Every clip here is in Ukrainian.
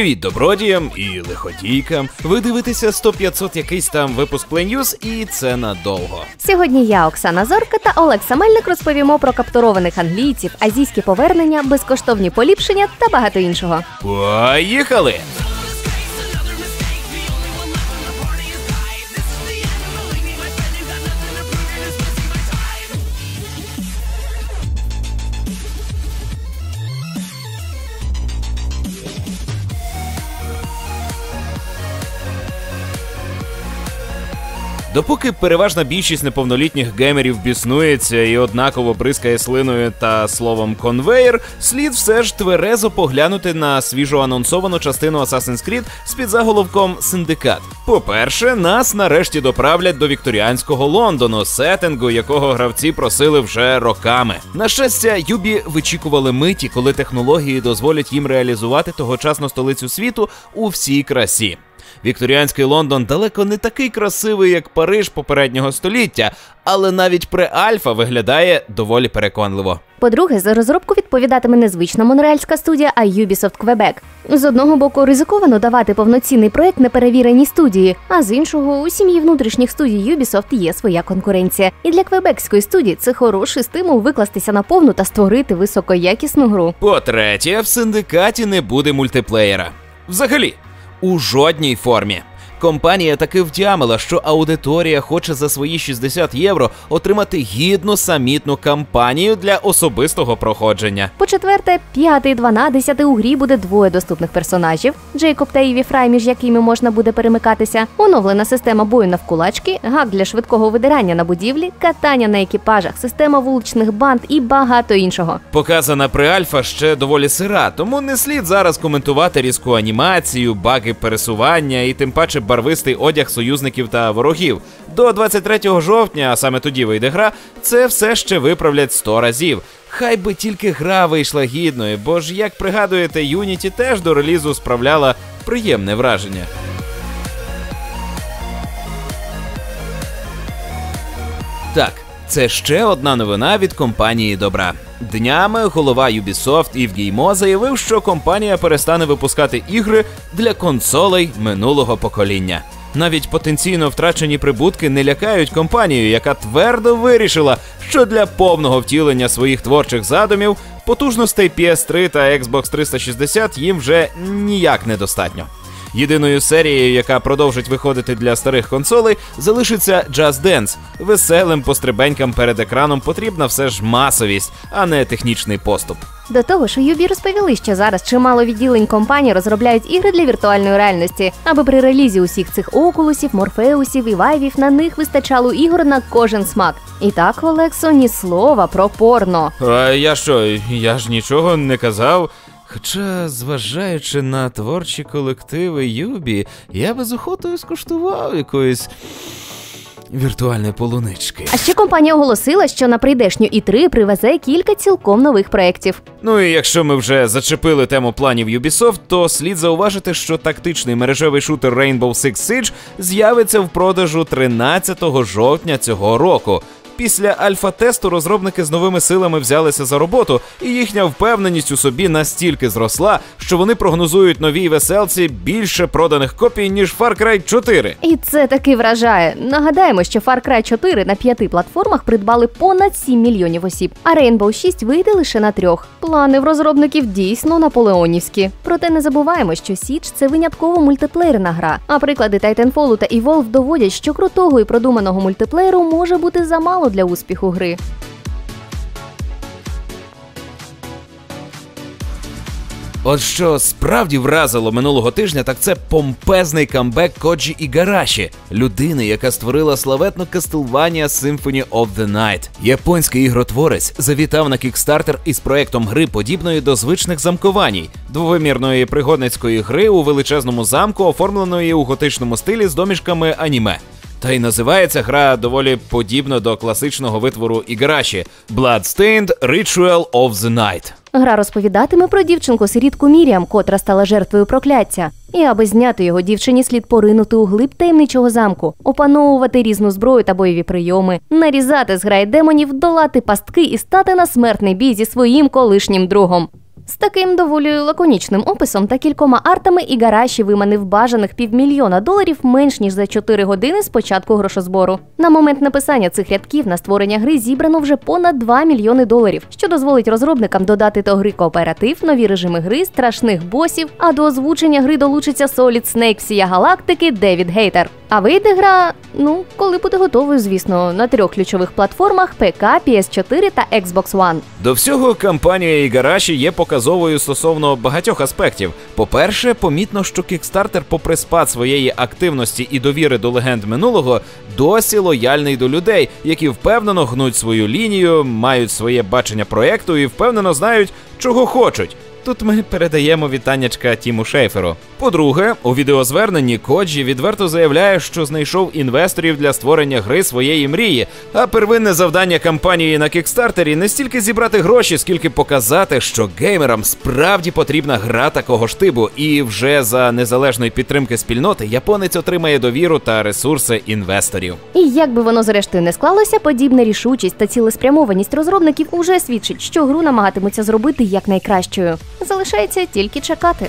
Привіт добродіям і лиходійкам. Ви дивитеся 100-500 якийсь там випуск Play і це надовго. Сьогодні я, Оксана Зорка та Олег Самельник розповімо про каптурованих англійців, азійські повернення, безкоштовні поліпшення та багато іншого. Поїхали! Допоки переважна більшість неповнолітніх геймерів біснується і однаково бризкає слиною та словом конвейер, слід все ж тверезо поглянути на свіжо анонсовану частину Assassin's Creed з під заголовком Синдикат. По-перше, нас нарешті доправлять до вікторіанського Лондону, сеттингу, якого гравці просили вже роками. На щастя, Юбі вичікували миті, коли технології дозволять їм реалізувати тогочасну столицю світу у всій красі. Вікторіанський Лондон далеко не такий красивий, як Париж попереднього століття, але навіть pre-альфа виглядає доволі переконливо. По-друге, за розробку відповідатиме не звична монреальська студія, а Ubisoft Quebec. З одного боку, ризиковано давати повноцінний проект неперевіреній студії, а з іншого, у сім'ї внутрішніх студій Ubisoft є своя конкуренція. І для квебекської студії це хороший стимул викластися на повну та створити високоякісну гру. По-третє, в синдикаті не буде мультиплеєра. Взагалі, у жодній формі. Компанія таки втямила, що аудиторія хоче за свої 60 євро отримати гідну самітну кампанію для особистого проходження. По четверте, п'ятий, дванадцятий у грі буде двоє доступних персонажів: Джейкоб та Іві Фрай, між якими можна буде перемикатися, оновлена система бою навкулачки, гак для швидкого видирання на будівлі, катання на екіпажах, система вуличних банд і багато іншого. Показана преальфа ще доволі сира, тому не слід зараз коментувати різку анімацію, баги пересування і тим паче барвистий одяг союзників та ворогів. До 23 жовтня, а саме тоді вийде гра, це все ще виправлять 100 разів. Хай би тільки гра вийшла гідною, бо ж, як пригадуєте, Unity теж до релізу справляла приємне враження. Так, це ще одна новина від компанії Добра. Днями голова Ubisoft Івгіймо заявив, що компанія перестане випускати ігри для консолей минулого покоління. Навіть потенційно втрачені прибутки не лякають компанію, яка твердо вирішила, що для повного втілення своїх творчих задумів потужностей PS3 та Xbox 360 їм вже ніяк недостатньо. Єдиною серією, яка продовжить виходити для старих консолей, залишиться Just Dance. Веселим пострибенькам перед екраном потрібна все ж масовість, а не технічний поступ. До того ж, у Юбі розповіли, що зараз чимало відділень компанії розробляють ігри для віртуальної реальності, аби при релізі усіх цих окулусів, морфеусів і вайвів на них вистачало ігор на кожен смак. І так, Олексо, ні слова про порно. А я що, я ж нічого не казав. Хоча, зважаючи на творчі колективи Юбі, я би з охотою скуштував якоїсь віртуальної полунички. А ще компанія оголосила, що на прийдешню І3 привезе кілька цілком нових проєктів. Ну і якщо ми вже зачепили тему планів Ubisoft, то слід зауважити, що тактичний мережевий шутер Rainbow Six Siege з'явиться в продажу 13 жовтня цього року. Після альфа-тесту розробники з новими силами взялися за роботу, і їхня впевненість у собі настільки зросла, що вони прогнозують новій веселці більше проданих копій, ніж Far Cry 4. І це таки вражає. Нагадаємо, що Far Cry 4 на п'яти платформах придбали понад 7 мільйонів осіб, а Rainbow 6 вийде лише на трьох. Плани в розробників дійсно наполеонівські. Проте не забуваємо, що Siege – це винятково мультиплеєрна гра. А приклади Titanfall та Evolve доводять, що крутого і продуманого мультиплеєру може бути замало для успіху гри. От що справді вразило минулого тижня, так це помпезний камбек Коджі Ігараші, людини, яка створила славетну Castlevania Symphony of the Night. Японський ігротворець завітав на кікстартер із проектом гри, подібної до звичних замкувань, двовимірної пригодницької гри у величезному замку, оформленої у готичному стилі з домішками аніме. Та й називається гра доволі подібно до класичного витвору Іграші Bloodstained Ritual of the Night. Гра розповідатиме про дівчинку сирітку Міріам, котра стала жертвою прокляття. І аби зняти його дівчині слід поринути у глиб таємничого замку, опановувати різну зброю та бойові прийоми, нарізати зграй демонів, долати пастки і стати на смертний бій зі своїм колишнім другом. З таким доволі лаконічним описом та кількома артами Ігараші виманив бажаних півмільйона доларів менш ніж за 4 години з початку грошозбору. На момент написання цих рядків на створення гри зібрано вже понад 2 мільйони доларів, що дозволить розробникам додати до гри кооператив, нові режими гри, страшних босів. А до озвучення гри долучиться Solid Snake всія галактики Девід Гейтер. А вийде гра, ну коли буде готовою, звісно, на трьох ключових платформах ПК, PS4 та Xbox One. До всього кампанія Ігараші є показовою стосовно багатьох аспектів. По-перше, помітно, що Кікстартер, попри спад своєї активності і довіри до легенд минулого, досі лояльний до людей, які впевнено гнуть свою лінію, мають своє бачення проекту і впевнено знають, чого хочуть. Тут ми передаємо вітаннячка Тіму Шейферу. По-друге, у відеозверненні Коджі відверто заявляє, що знайшов інвесторів для створення гри своєї мрії. А первинне завдання кампанії на кікстартері не стільки зібрати гроші, скільки показати, що геймерам справді потрібна гра такого ж типу, і вже за незалежної підтримки спільноти японець отримає довіру та ресурси інвесторів. І як би воно зрештою не склалося, подібна рішучість та цілеспрямованість розробників уже свідчить, що гру намагатимуться зробити якнайкращою. Залишається тільки чекати.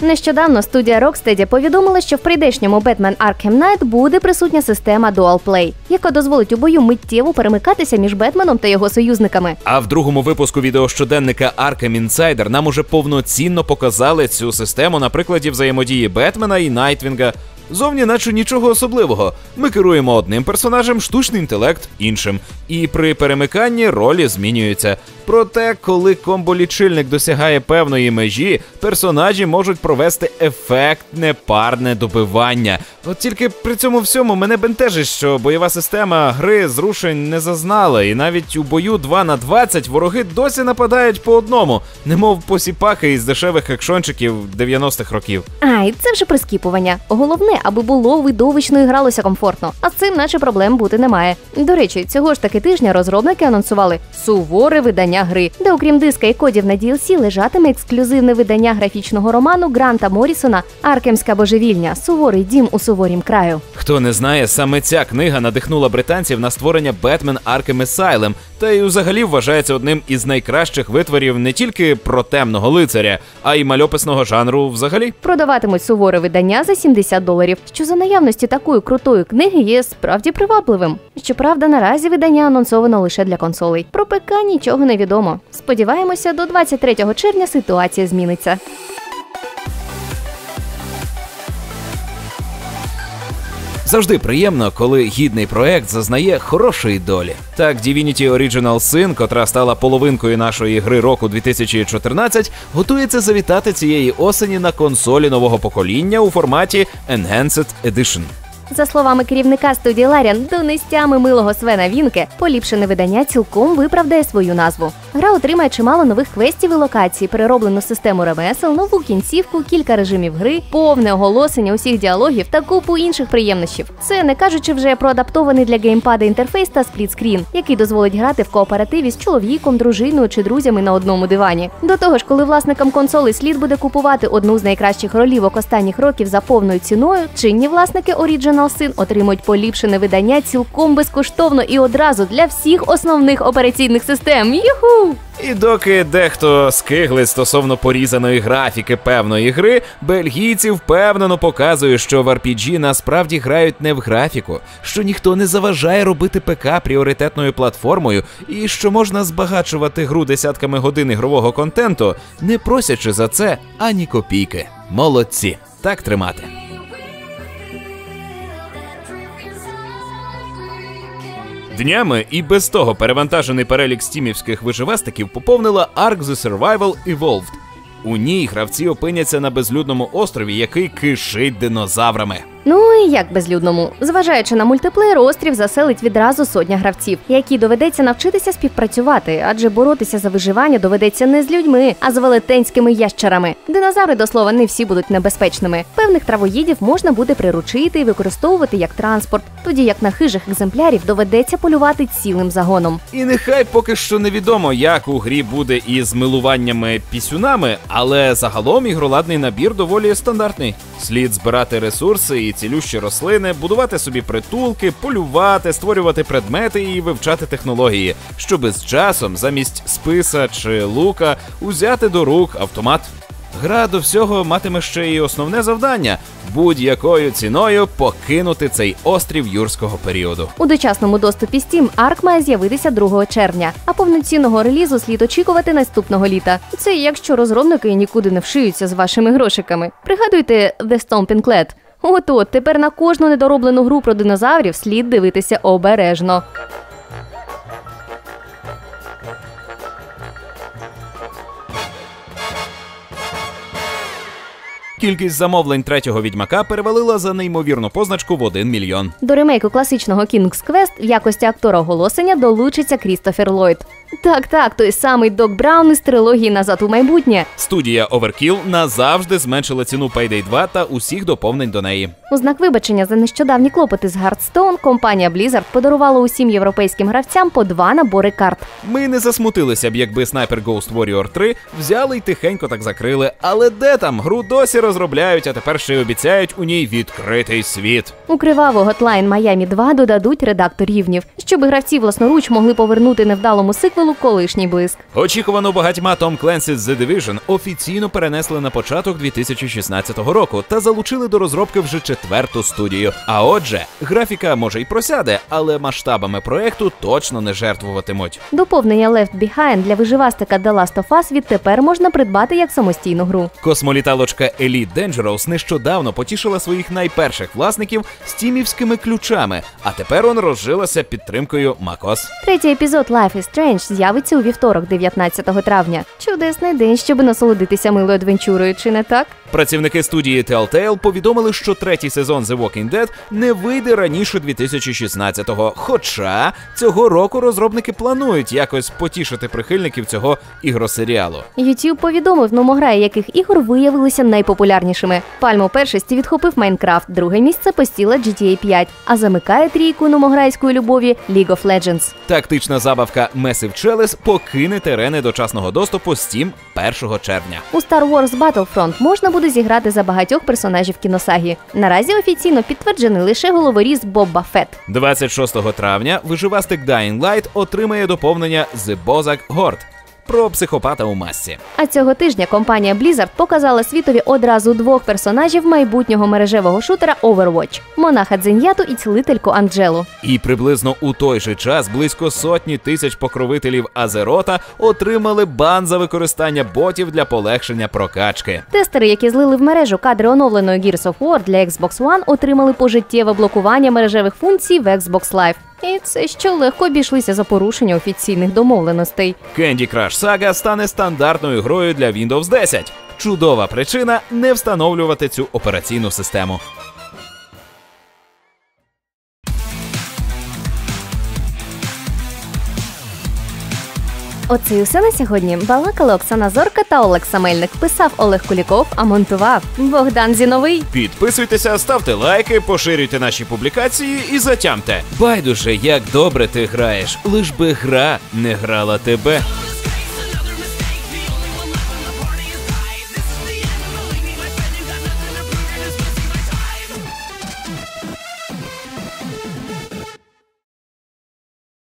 Нещодавно студія Rocksteady повідомила, що в прийдешньому Batman Arkham Knight буде присутня система Dual Play, яка дозволить у бою миттєво перемикатися між Бетменом та його союзниками. А в другому випуску відеощоденника Arkham Insider нам уже повноцінно показали цю систему на прикладі взаємодії Бетмена і Найтвінга. Зовні, наче нічого особливого. Ми керуємо одним персонажем, штучний інтелект іншим. І при перемиканні ролі змінюються. Проте, коли комбо-лічильник досягає певної межі, персонажі можуть провести ефектне парне добивання. От тільки при цьому всьому мене бентежить, що бойова система гри зрушень не зазнала, і навіть у бою 2 на 20 вороги досі нападають по одному, немов посіпахи із дешевих екшончиків 90-х років. Ай, це вже прискіпування. Головне, аби було видовищно і гралося комфортно. А з цим наче проблем бути немає. До речі, цього ж таки тижня розробники анонсували суворе видання гри, де, окрім диска і кодів на DLC, лежатиме ексклюзивне видання графічного роману Гранта Морісона Аркемська божевільня Суворий дім у суворім краю. Хто не знає, саме ця книга надихнула британців на створення Batman Arkham Asylum, та й взагалі вважається одним із найкращих витворів не тільки про темного лицаря, а й мальописного жанру взагалі. Продаватимуть суворе видання за 70 доларів, що за наявності такої крутої книги є справді привабливим. Щоправда, наразі видання анонсовано лише для консолей. Про ПК нічого не відомо. Сподіваємося, до 23 червня ситуація зміниться. Завжди приємно, коли гідний проект зазнає хорошої долі. Так, Divinity Original Sin, котра стала половинкою нашої гри року 2014, готується завітати цієї осені на консолі нового покоління у форматі Enhanced Edition. За словами керівника студії Ларіан, до нестями милого Свена Вінке, поліпшене видання цілком виправдає свою назву. Гра отримає чимало нових квестів і локацій, перероблену систему ремесел, нову кінцівку, кілька режимів гри, повне оголошення усіх діалогів та купу інших приємнощів. Це не кажучи вже про адаптований для геймпада інтерфейс та сплітскрін, який дозволить грати в кооперативі з чоловіком, дружиною чи друзями на одному дивані. До того ж, коли власникам консоли слід буде купувати одну з найкращих ролівок останніх років за повною ціною, чинні власники Original Sin отримують поліпшене видання цілком безкоштовно і одразу для всіх основних операційних систем. Юху! І доки дехто скиглить стосовно порізаної графіки певної гри, бельгійці впевнено показують, що в RPG насправді грають не в графіку, що ніхто не заважає робити ПК пріоритетною платформою, і що можна збагачувати гру десятками годин ігрового контенту, не просячи за це ані копійки. Молодці, так тримати. Днями і без того перевантажений перелік стімівських виживастиків поповнила Ark The Survival Evolved. У ній гравці опиняться на безлюдному острові, який кишить динозаврами. Ну і як безлюдному, зважаючи на мультиплеєр, острів заселить відразу сотня гравців, які доведеться навчитися співпрацювати, адже боротися за виживання доведеться не з людьми, а з велетенськими ящерами. Динозаври, до слова, не всі будуть небезпечними. Певних травоїдів можна буде приручити і використовувати як транспорт, тоді як на хижих екземплярів доведеться полювати цілим загоном. І нехай поки що невідомо, як у грі буде із милуваннями пісюнами, але загалом ігроладний набір доволі стандартний. Слід збирати ресурси і цілющі рослини, будувати собі притулки, полювати, створювати предмети і вивчати технології, щоби з часом замість списа чи лука узяти до рук автомат. Гра до всього матиме ще й основне завдання будь-якою ціною покинути цей острів юрського періоду. У дочасному доступі Steam Ark має з'явитися 2 червня, а повноцінного релізу слід очікувати наступного літа. Це якщо розробники нікуди не вшиються з вашими грошиками. Пригадуйте The Stomping Lad? От от тепер на кожну недороблену гру про динозаврів слід дивитися обережно. Кількість замовлень третього відьмака перевалила за неймовірну позначку в 1 мільйон. До ремейку класичного King's Quest в якості актора оголошення долучиться Крістофер Ллойд. Так, так, той самий Док Браун із трилогії Назад у майбутнє. Студія Overkill назавжди зменшила ціну Payday 2 та усіх доповнень до неї. У знак вибачення за нещодавні клопоти з Hearthstone компанія Blizzard подарувала усім європейським гравцям по два набори карт. Ми не засмутилися б, якби Sniper Ghost Warrior 3 взяли й тихенько так закрили. Але де там гру досі розробляють, а тепер ще й обіцяють у ній відкритий світ. У криваву Hotline Miami 2 додадуть редактор рівнів, щоб гравці власноруч могли повернути невдалому сиквелу колишній блиск. Очікувано багатьма Tom Clancy's The Division офіційно перенесли на початок 2016 року та залучили до розробки вже четверту студію. А отже, графіка може й просяде, але масштабами проекту точно не жертвуватимуть. Доповнення Left Behind для виживастика The Last of Us відтепер можна придбати як самостійну гру. Космоліталочка Elite Dangerous нещодавно потішила своїх найперших власників стімівськими ключами, а тепер он розжилася підтримкою MacOS. Третій епізод Life is Strange з'явиться у вівторок, 19 травня. Чудесний день, щоб насолодитися милою адвенчурою, чи не так? Працівники студії Telltale повідомили, що третій сезон The Walking Dead не вийде раніше 2016-го. Хоча цього року розробники планують якось потішити прихильників цього ігросеріалу. YouTube повідомив, номограї яких ігор виявилися найпопулярнішими. Пальму першості відхопив Майнкрафт, друге місце посіла GTA 5, а замикає трійку номограйської любові League of Legends. Тактична забавка Massive Chalice покине терени дочасного доступу Steam 1 червня. У Star Wars Battlefront можна буде зіграти за багатьох персонажів кіносагі. Наразі офіційно підтверджений лише головоріз Бобба Фет. 26 травня виживастик Dying Light отримає доповнення The Bozak Horde про психопата у масці. А цього тижня компанія Blizzard показала світові одразу двох персонажів майбутнього мережевого шутера Overwatch – монаха Дзеньяту і цілительку Анджелу. І приблизно у той же час близько сотні тисяч покровителів Азерота отримали бан за використання ботів для полегшення прокачки. Тестери, які злили в мережу кадри оновленої Gears of War для Xbox One, отримали пожиттєве блокування мережевих функцій в Xbox Live. І це що легко обійшлися за порушення офіційних домовленостей. Candy Crush Saga стане стандартною грою для Windows 10. Чудова причина не встановлювати цю операційну систему. Оце і все на сьогодні. Балакала Оксана Зорка та Олег Самельник. Писав Олег Куліков, а монтував Богдан Зіновий. Підписуйтеся, ставте лайки, поширюйте наші публікації і затямте. Байдуже, як добре ти граєш, лиш би гра не грала тебе.